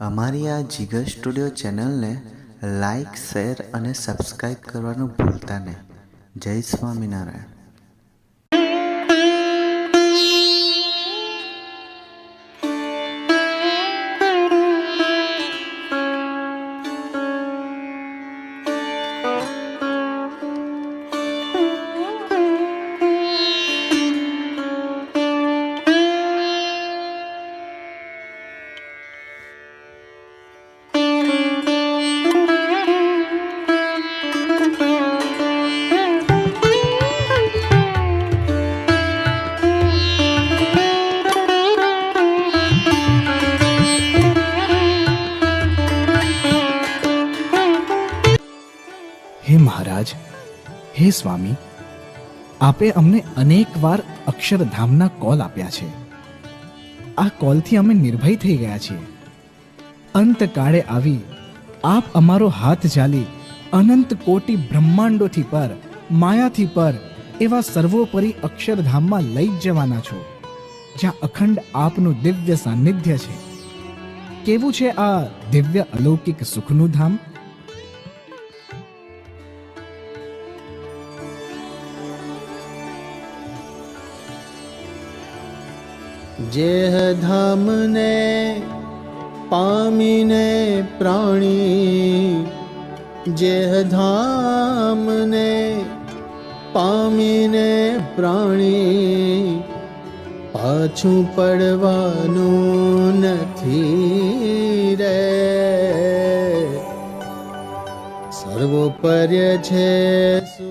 અમારી આ જીગર સ્ટુડિયો ચેનલને લાઈક શેર અને સબસ્ક્રાઈબ કરવાનું ભૂલતા નહીં. જય સ્વામિનારાયણ. હે મહારાજ, હે સ્વામી, આપે અમને અનેકવાર અક્ષરધામના કોલ આપ્યા છે. આ કોલથી અમે નિર્ભય થઈ ગયા છીએ. અંતકાળે આવી આપ અમારો હાથ ચાલી અનંત કોટી બ્રહ્માંડોથી પર, માયાથી પર એવા સર્વોપરી અક્ષરધામમાં લઈ જ જવાના છો, જ્યાં અખંડ આપનું દિવ્ય સાનિધ્ય છે. કેવું છે આ દિવ્ય અલૌકિક સુખનું ધામ? જેહ ધામને પામીને પ્રાણી, જેહ ધામને પામીને પ્રાણી, પાછું પડવાનું નથી રે. સર્વોપર્ય છે સુ